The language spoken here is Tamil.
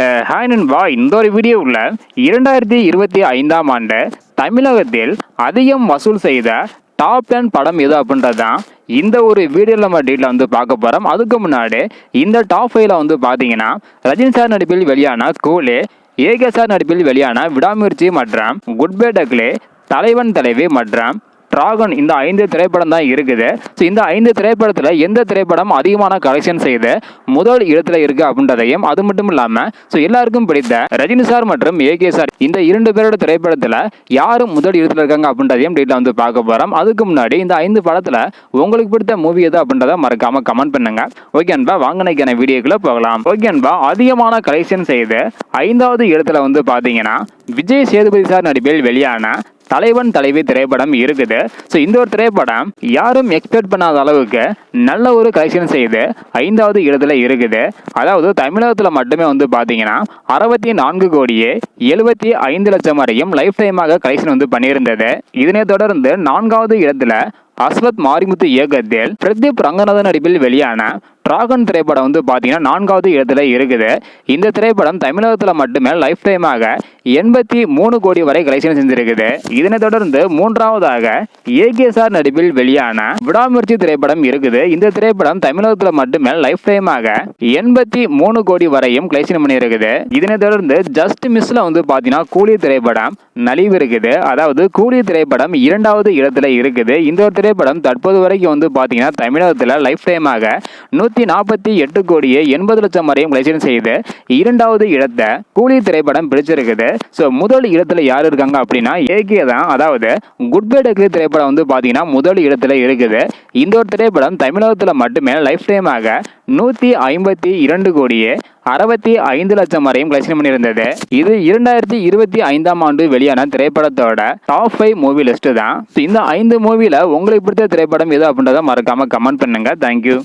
அஹ், ஹாய் நண்பா. இந்த ஒரு வீடியோவில் இரண்டாயிரத்தி இருபத்தி ஐந்தாம் ஆண்டு தமிழகத்தில் அதிகம் வசூல் செய்த டாப் டென் படம் எது அப்படின்றது தான் இந்த ஒரு வீடியோவில் நம்ம டீட்டில் வந்து பார்க்க போகிறோம் அதுக்கு முன்னாடி இந்த டாப் ஃபைவ்ல வந்து பார்த்தீங்கன்னா ரஜினி சார் நடிப்பில் வெளியான கூலே ஏகே சார் நடிப்பில் வெளியான விடாமுயற்சி மற்றும் குட்பே டக்லே தலைவன் தலைவி மற்றும் டிராகன் இந்த ஐந்து திரைப்படம் தான் இருக்குது. ஸோ இந்த ஐந்து திரைப்படத்தில் எந்த திரைப்படம் அதிகமான கலெக்ஷன் செய்து முதல் இடத்துல இருக்கு அப்படின்றதையும் அது மட்டும் இல்லாமல் ஸோ எல்லாருக்கும் பிடித்த ரஜினி சார் மற்றும் ஏகே சார் இந்த இரண்டு பேரோட திரைப்படத்தில் யார் முதல் இடத்துல இருக்காங்க அப்படின்றதையும் டீட்டில் வந்து பார்க்க போகிறோம் அதுக்கு முன்னாடி இந்த ஐந்து படத்தில் உங்களுக்கு பிடித்த மூவி எது அப்படின்றத மறக்காம கமெண்ட் பண்ணுங்க. ஓகே அன்பா வாங்கினைக்கான வீடியோக்குள்ள போகலாம். ஓகே அன்பா அதிகமான கலெக்ஷன் செய்து ஐந்தாவது இடத்துல வந்து பார்த்தீங்கன்னா விஜய் சேதுபதி சார் நடிப்பில் வெளியான தலைவன் தலைவி திரைப்படம் இருக்குது. ஸோ இந்த ஒரு திரைப்படம் யாரும் எக்ஸ்பெக்ட் பண்ணாத அளவுக்கு நல்ல ஒரு கலெக்ஷன் செய்து ஐந்தாவது இடத்துல இருக்குது. அதாவது தமிழகத்தில் மட்டுமே வந்து பார்த்தீங்கன்னா அறுபத்தி நான்கு கோடியே எழுபத்தி ஐந்து லட்சம் வரையும் லைஃப் டைமாக கலெக்ஷன் வந்து பண்ணியிருந்தது. இதனைத் தொடர்ந்து நான்காவது இடத்துல அஸ்வத் மாரிமுத்து இயக்கத்தில் பிரதீப் ரங்கநாதன் நடிப்பில் வெளியான டிராகன் திரைப்படம் வந்து பார்த்தீங்கன்னா நான்காவது இடத்துல இருக்குது. இந்த திரைப்படம் தமிழகத்தில் மட்டுமே லைஃப் டைமாக எண்பத்தி மூணு கோடி வரை கலெக்ஷன் செஞ்சிருக்குது. இதனைத் தொடர்ந்து மூன்றாவதாக ஏகேசார் நடிப்பில் வெளியான விடாமுயற்சி திரைப்படம் இருக்குது. இந்த திரைப்படம் தமிழகத்தில் மட்டுமே லைஃப் டைமாக எண்பத்தி மூணு கோடி வரையும் கலெக்ஷன் பண்ணியிருக்குது. இதனைத் தொடர்ந்து ஜஸ்ட் மிஸ்ல வந்து பார்த்தீங்கன்னா கூலி திரைப்படம் நலிவு இருக்குது. அதாவது கூலி திரைப்படம் இரண்டாவது இடத்துல இருக்குது. இந்த ஒரு திரைப்படம் தற்போது வரைக்கும் வந்து பார்த்தீங்கன்னா தமிழகத்தில் லைஃப் டைமாக நூற்றி நாற்பத்தி எட்டு கோடியே எண்பது லட்சம் வரையும் கலெக்ஷன் செய்து இரண்டாவது இடத்தை கூலி திரைப்படம் பிடிச்சிருக்குது. ஸோ முதல் இடத்துல யார் இருக்காங்க அப்படின்னா ஏகே தான். அதாவது குட் பை டக்லி திரைப்படம் வந்து பார்த்தீங்கன்னா முதல் இடத்துல இருக்குது. இந்த ஒரு திரைப்படம் தமிழகத்தில் மட்டுமே லைஃப் டைமாக நூற்றி ஐம்பத்தி இரண்டு கோடியே அறுபத்தி ஐந்து லட்சம் வரையும் கலெக்ஷன் பண்ணியிருந்தது. இது இரண்டாயிரத்தி இருபத்தி ஐந்தாம் ஆண்டு வெளியான திரைப்படத்தோட டாப் ஃபைவ் மூவி லிஸ்ட் தான். இந்த ஐந்து மூவியில் உங்களுக்கு பிடித்த திரைப்படம் எது அப்படின்றத மறக்காம கமெண்ட் பண்ணுங்க. தேங்க்யூ